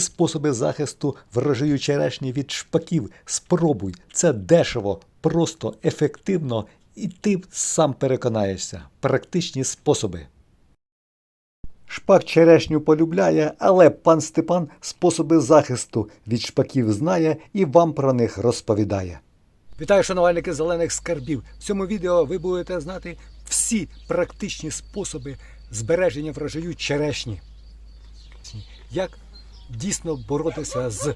Способи захисту врожаю черешні від шпаків. Спробуй. Це дешево, просто, ефективно, і ти сам переконаєшся. Практичні способи. Шпак черешню полюбляє, але пан Степан способи захисту від шпаків знає і вам про них розповідає. Вітаю, шанувальники зелених скарбів. В цьому відео ви будете знати всі практичні способи збереження врожаю черешні. Як дійсно боротися з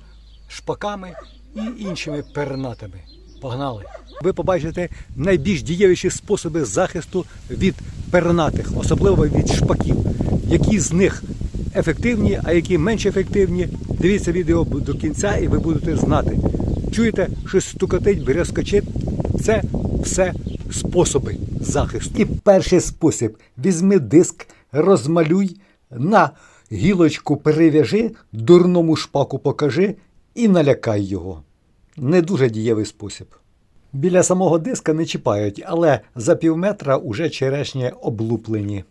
шпаками і іншими пернатами. Погнали! Ви побачите найбільш дієвіші способи захисту від пернатих, особливо від шпаків. Які з них ефективні, а які менш ефективні. Дивіться відео до кінця і ви будете знати. Чуєте, щось стукотить, брязкочить. Це все способи захисту. І перший спосіб: візьми диск, розмалюй, на гілочку перев'яжи, дурному шпаку покажи і налякай його. Не дуже дієвий спосіб. Біля самого диска не чіпають, але за пів метра уже черешні облуплені.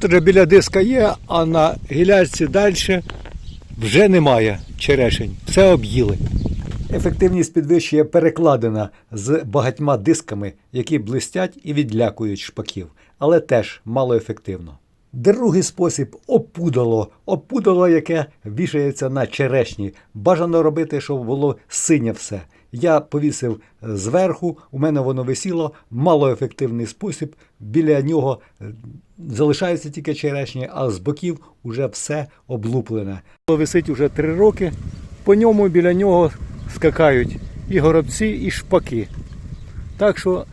Тож біля диска є, а на гілячці далі вже немає черешень. Все об'їли. Ефективність підвищує перекладина з багатьма дисками, які блистять і відлякують шпаків, але теж малоефективно. Другий спосіб опудало. Опудало, яке вішається на черешні. Бажано робити, щоб було синє все. Я повісив зверху, у мене воно висіло, малоефективний спосіб. Біля нього е, залишаються тільки черешні, а з боків уже все облуплене. Висить уже три роки. По ньому біля нього скакають і горобці, і шпаки. Так що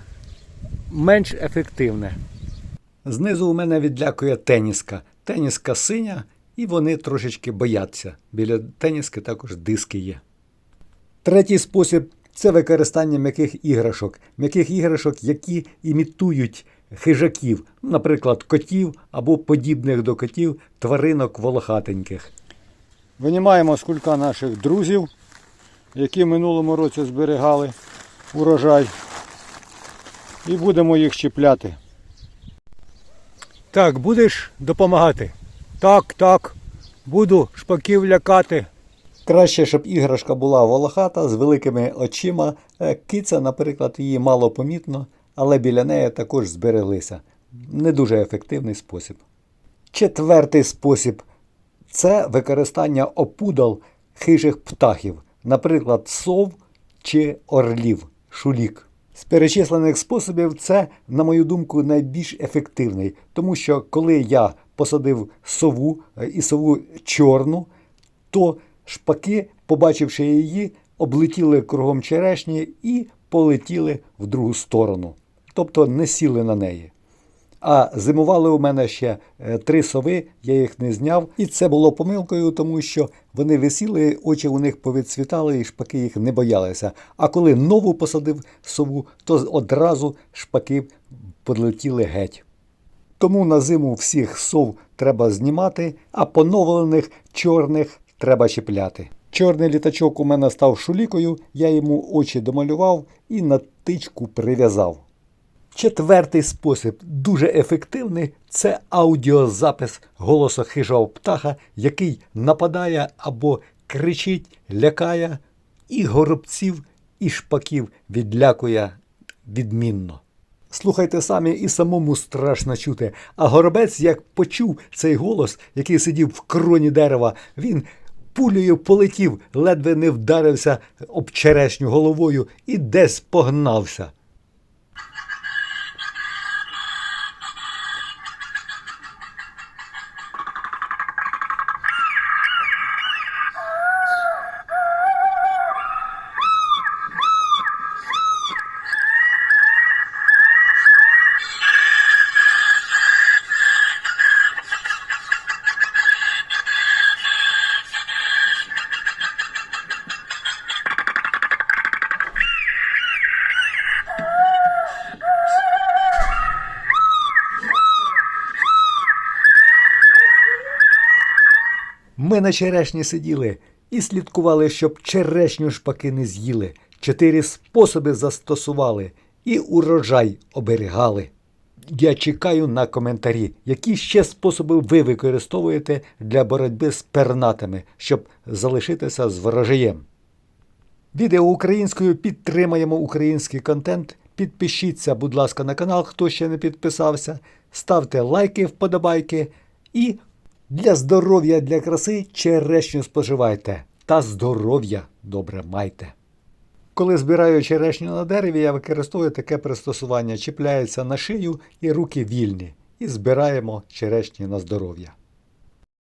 менш ефективне. Знизу у мене відлякує теніска. Теніска синя, і вони трошечки бояться. Біля теніски також диски є. Третій спосіб це використання м'яких іграшок. М'яких іграшок, які імітують хижаків, наприклад, котів або подібних до котів тваринок волохатеньких. Винімаємо з кулька наших друзів, які в минулому році зберігали урожай. І будемо їх щепляти. Так, будеш допомагати? Так, так. Буду шпаків лякати. Краще, щоб іграшка була волохата з великими очима. Е, Киця, наприклад, її мало помітно, але біля неї також збереглися. Не дуже ефективний спосіб. Четвертий спосіб це використання опудал хижих птахів, наприклад, сов чи орлів, шулік. З перечислених способів це, на мою думку, найбільш ефективний, тому що коли я посадив сову е, і сову чорну, то шпаки, побачивши її, облетіли кругом черешні і полетіли в другу сторону, тобто не сіли на неї. А зимували у мене ще е, три сови, я їх не зняв. І це було помилкою, тому що вони висіли, очі у них повідцвітали, і шпаки їх не боялися. А коли нову посадив сову, то одразу шпаки подлетіли геть. Тому на зиму всіх сов треба знімати, а поновлених чорних треба чіпляти. Чорний літачок у мене став шулікою, я йому очі домалював і на тичку прив'язав. Четвертий спосіб, дуже ефективний, це аудіозапис голосу хижого птаха, який нападає або кричить, лякає і горобців, і шпаків відлякує відмінно. Слухайте самі і самому страшно чути. А горобець, як почув цей голос, який сидів в кроні дерева, він пулею полетів, ледве не вдарився об черешню головою і десь погнався. Ми на черешні сиділи і слідкували, щоб черешню шпаки не з'їли. Чотири способи застосували і урожай оберігали. Я чекаю на коментарі, які ще способи ви використовуєте для боротьби з пернатами, щоб залишитися з ворожаєм. Відео українською підтримаємо український контент. Підпишіться, будь ласка, на канал, хто ще не підписався. Ставте лайки, вподобайки і для здоров'я, для краси черешню споживайте. Та здоров'я добре майте. Коли збираю черешню на дереві, я використовую таке пристосування. Чіпляється на шию і руки вільні. І збираємо черешні на здоров'я.